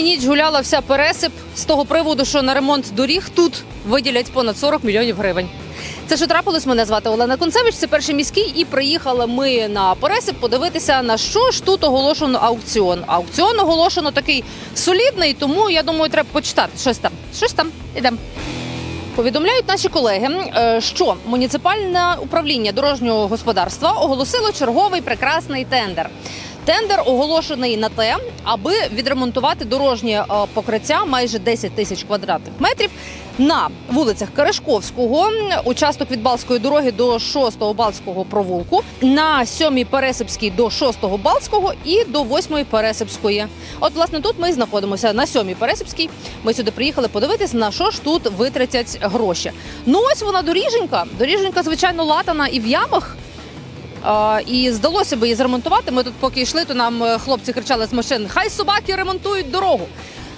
Останню ніч гуляла вся пересип з того приводу, що на ремонт доріг тут виділять понад 40 мільйонів гривень. Це що трапилось? Мене звати Олена Концевич. Це перший міський, і приїхали ми на пересип подивитися на що ж тут оголошено аукціон. Аукціон оголошено такий солідний, тому я думаю, треба почитати щось там. Щось там ідемо. Повідомляють наші колеги, е, що муніципальне управління дорожнього господарства оголосило черговий прекрасний тендер. Тендер оголошений на те, аби відремонтувати дорожнє е, покриття майже 10 тисяч квадратних метрів на вулицях Карашковського, участок від Балтської дороги до 6-го Балтського провулку, на 7-й Пересипській до 6-го Балтського і до 8-ї Пересипської. От, власне, тут ми знаходимося на 7-й Пересипській. Ми сюди приїхали подивитись, на що ж тут витратять гроші. Ну ось вона доріженька. Доріженька, звичайно, латана і в ямах. І здалося би її зремонтувати. Ми тут поки йшли, то нам е, хлопці кричали з машин: Хай собаки ремонтують дорогу.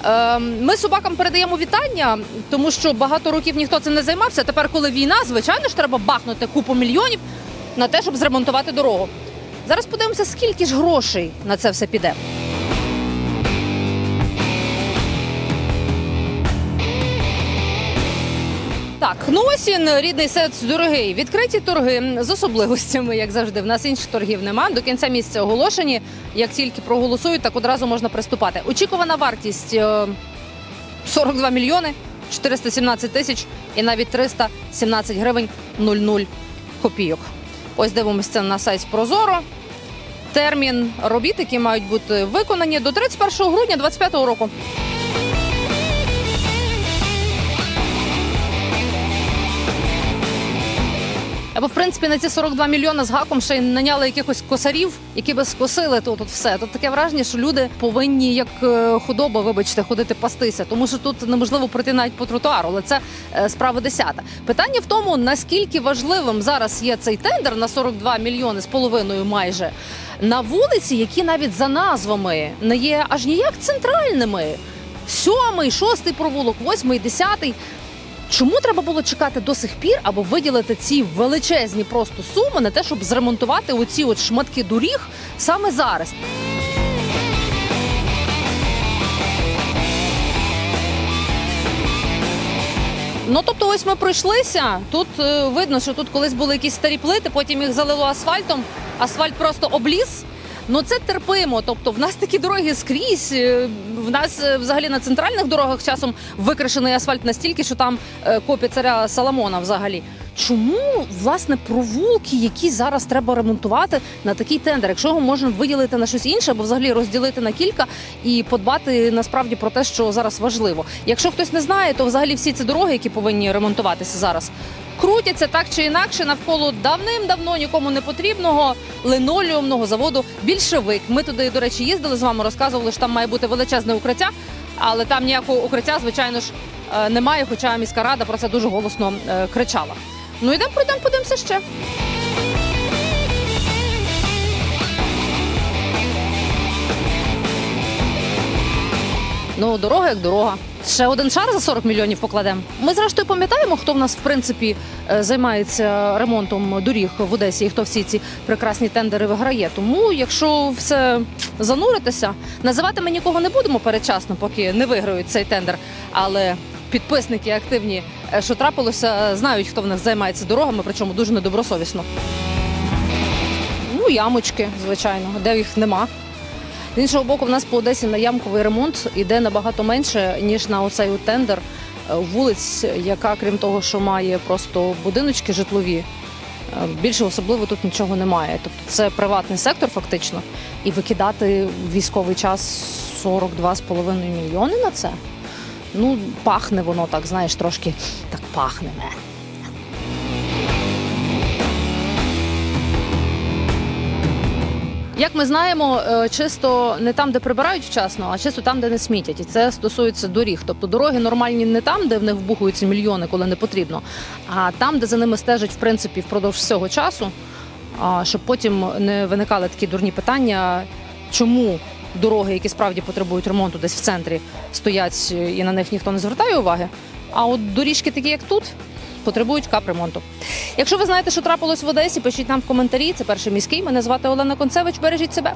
Е, Ми собакам передаємо вітання, тому що багато років ніхто цим не займався. Тепер, коли війна, звичайно ж, треба бахнути купу мільйонів на те, щоб зремонтувати дорогу. Зараз подивимося, скільки ж грошей на це все піде. Він, рідний сет дорогий. Відкриті торги з особливостями, як завжди. В нас інших торгів нема. До кінця місяця оголошені. Як тільки проголосують, так одразу можна приступати. Очікувана вартість е, 42 мільйони 417 тисяч і навіть 317 гривень 00 копійок. Ось дивимося на сайті Прозоро. Термін робіт, які мають бути виконані до 31 грудня 2025 року. Або в принципі на ці 42 мільйони з гаком ще й наняли якихось косарів, які би скосили тут, тут все. Тут таке враження, що люди повинні як е, худоба, вибачте, ходити пастися, тому що тут неможливо пройти навіть по тротуару. Але це е, справа десята. Питання в тому, наскільки важливим зараз є цей тендер на 42 мільйони з половиною, майже на вулиці, які навіть за назвами не є аж ніяк центральними. Сьомий, шостий провулок, восьмий, десятий. Чому треба було чекати до сих пір, аби виділити ці величезні просто суми на те, щоб зремонтувати оці от шматки доріг саме зараз? Ну тобто, ось ми пройшлися. Тут е, видно, що тут колись були якісь старі плити, потім їх залило асфальтом. Асфальт просто обліз. Ну це терпимо. Тобто, в нас такі дороги скрізь. е, В нас е, взагалі на центральних дорогах часом викрашений асфальт настільки, що там е, копія царя Соломона взагалі. Чому власне провулки, які зараз треба ремонтувати на такий тендер, якщо його можна виділити на щось інше, або взагалі розділити на кілька і подбати насправді про те, що зараз важливо. Якщо хтось не знає, то взагалі всі ці дороги, які повинні ремонтуватися зараз, крутяться так чи інакше навколо давним-давно нікому не потрібного линолеумного заводу більшовик. Ми туди, до речі, їздили з вами, розказували, що там має бути величезне укриття, але там ніякого укриття, звичайно ж, е, немає. Хоча міська рада про це дуже голосно е, кричала. Ну йдемо, пройдемо, подивимося ще. Ну, дорога як дорога. Ще один шар за 40 мільйонів покладемо. Ми зрештою пам'ятаємо, хто в нас в принципі е, займається ремонтом доріг в Одесі і хто всі ці прекрасні тендери виграє. Тому, якщо все зануритися, називати ми нікого не будемо передчасно, поки не виграють цей тендер. Але підписники активні, е, що трапилося, знають, хто в нас займається дорогами, причому дуже недобросовісно. Ну, ямочки, звичайно, де їх нема. З іншого боку, в нас по Одесі на ямковий ремонт іде набагато менше, ніж на оцей тендер е, вулиць, яка, крім того, що має просто будиночки житлові, е, більше особливо тут нічого немає. Тобто це приватний сектор, фактично, і викидати в військовий час 42,5 мільйони на це. Ну, пахне воно так, знаєш, трошки так пахне. Як ми знаємо, е, чисто не там, де прибирають вчасно, а чисто там, де не смітять. І це стосується доріг. Тобто дороги нормальні не там, де в них вбухуються мільйони, коли не потрібно, а там, де за ними стежать в принципі впродовж всього часу, щоб потім не виникали такі дурні питання, чому дороги, які справді потребують ремонту десь в центрі, стоять е, і на них ніхто не звертає уваги. А от доріжки, такі як тут, потребують капремонту. Якщо ви знаєте, що трапилось в Одесі, пишіть нам в коментарі. Це перший міський. Мене звати Олена Концевич. Бережіть себе.